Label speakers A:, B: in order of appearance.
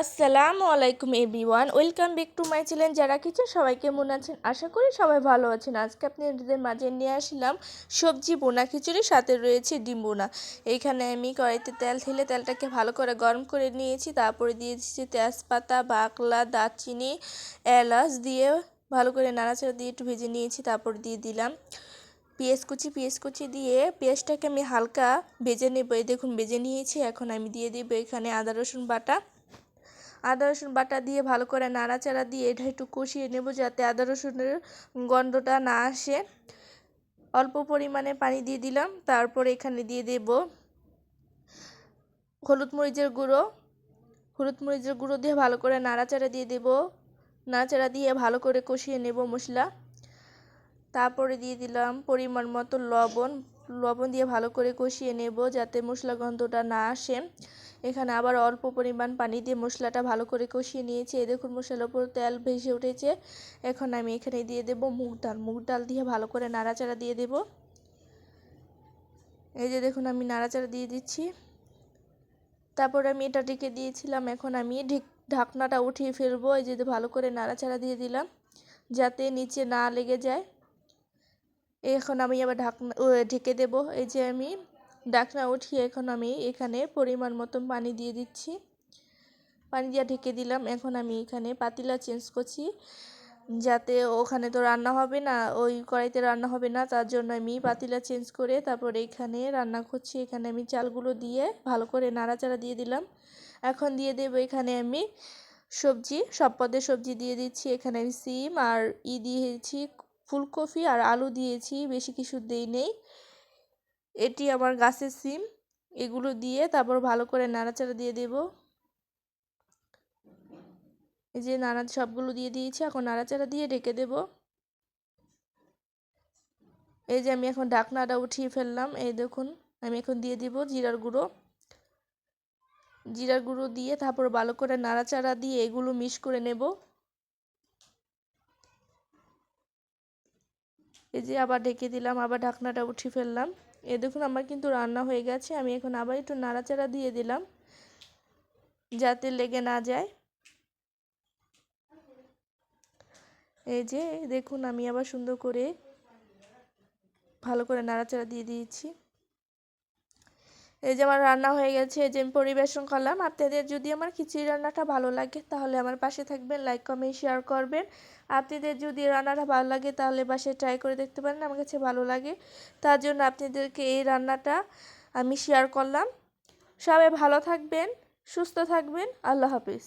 A: আসসালামু আলাইকুম everyone, welcome back to my channel যারা কিছু সবাই কেমন আছেন? আশা করি সবাই ভালো আছেন। আজকে আপনাদের মাঝে নিয়ে আসলাম সবজি বোনা খিচুড়ি সাথে রয়েছে ডিম বোনা। এইখানে আমি কড়াইতে তেল ঠেলে তেলটাকে ভালো করে গরম করে নিয়েছি। তারপরে দিয়ে দিচ্ছি তেজপাতা বাকলা দারচিনি, এলাচ দিয়ে ভালো করে নাড়াচাড়া দিয়ে একটু ভেজে নিয়েছি। তারপর দিয়ে দিলাম পেঁয়াজ কুচি। পেঁয়াজ কুচি দিয়ে পেঁয়াজটাকে আমি হালকা ভেজে নেব। দেখুন, ভেজে নিয়েছি। এখন আমি দিয়ে দেবো এখানে আদা, রসুন বাটা। আদা, রসুন বাটা দিয়ে ভালো করে নাড়াচাড়া দিয়ে এটা একটু কষিয়ে নেব যাতে আদা, রসুনের গন্ধটা না আসে। অল্প পরিমাণে পানি দিয়ে দিলাম, তারপরে এখানে দিয়ে দেব হলুদ মরিচের গুঁড়ো। হলুদ মরিচের গুঁড়ো দিয়ে ভালো করে নাড়াচাড়া দিয়ে দেব। নাড়াচাড়া দিয়ে ভালো করে কষিয়ে নেব মশলা। তারপরে দিয়ে দিলাম পরিমাণ মতো লবণ। লবণ দিয়ে ভালো করে কষিয়ে নেব যাতে মশলা গন্ধটা না আসে। এখানে আবার অল্প পরিমাণ পানি দিয়ে মশলাটা ভালো করে কষিয়ে নিয়েছি। এই দেখুন মশলার উপর তেল ভেসে উঠেছে। এখন আমি এখানে দিয়ে দেব মুগ ডাল। মুগ ডাল দিয়ে ভালো করে নাড়াচাড়া দিয়ে দেব। এই যে দেখুন আমি নাড়াচাড়া দিয়ে দিচ্ছি। তারপর আমি এটা ঢেকে দিয়েছিলাম। এখন আমি ঢাকনাটা উঠিয়ে ফেলব। এই যে ভালো করে নাড়াচাড়া দিয়ে দিলাম যাতে নিচে না লেগে যায়। এখন আমি আবার ঢাকনা ঢেকে দেব। এই যে আমি ঢাকনা উঠিয়ে এখন আমি এখানে পরিমাণ মতন পানি দিয়ে দিচ্ছি। পানি দিয়ে ঢেকে দিলাম। এখন আমি এখানে পাতিলা চেঞ্জ করছি। যাতে ওখানে তো রান্না হবে না, ওই কড়াইতে রান্না হবে না, তার জন্য আমি পাতিলা চেঞ্জ করে তারপরে এখানে রান্না করছি। এখানে আমি চালগুলো দিয়ে ভালো করে নাড়াচাড়া দিয়ে দিলাম। এখন দিয়ে দেবো এখানে আমি সবজি, সব পদের সবজি দিয়ে দিচ্ছি। এখানে আমি সিম আর ই দিয়েছি। ফুলকপি আর আলু দিয়েছি, বেশি কিছু দেই নেই। এটি আমার গাছের সিম। এগুলো দিয়ে তারপর ভালো করে নাড়াচাড়া দিয়ে দেব। এই যে নাড়া সবগুলো দিয়ে দিয়েছি, এখন নাড়াচাড়া দিয়ে ঢেকে দেব। এই যে আমি এখন ঢাকনাটা উঠিয়ে ফেললাম, এই দেখুন, আমি এখন দিয়ে দিব জিরার গুঁড়ো। জিরার গুঁড়ো দিয়ে তারপর ভালো করে নাড়াচাড়া দিয়ে এগুলো মিক্স করে নেব। এই যে আবার ঢেকে দিলাম, আবার ঢাকনাটা উঠিয়ে ফেললাম। এ দেখুন, আমার কিন্তু রান্না হয়ে গেছে, আমি এখন আবার একটু নাড়াচাড়া দিয়ে দিলাম, যাতে লেগে না যায়। এই যে দেখুন, আমি আবার সুন্দর করে ভালো করে নাড়াচাড়া দিয়ে দিয়েছি। এই যে আমার রান্না হয়ে গেছে যে আমি পরিবেশন করলাম। আপনাদের যদি আমার খিচুড়ি রান্নাটা ভালো লাগে, তাহলে আমার পাশে থাকবেন লাইক কমেন্ট শেয়ার করবেন। আপনাদের যদি রান্নাটা ভালো লাগে, তাহলে বাসায় ট্রাই করে দেখতে পারেন, আমার কাছে ভালো লাগে। তার জন্য আপনাদেরকে এই রান্নাটা আমি শেয়ার করলাম। সবাই ভালো থাকবেন, সুস্থ থাকবেন, আল্লাহ হাফিজ।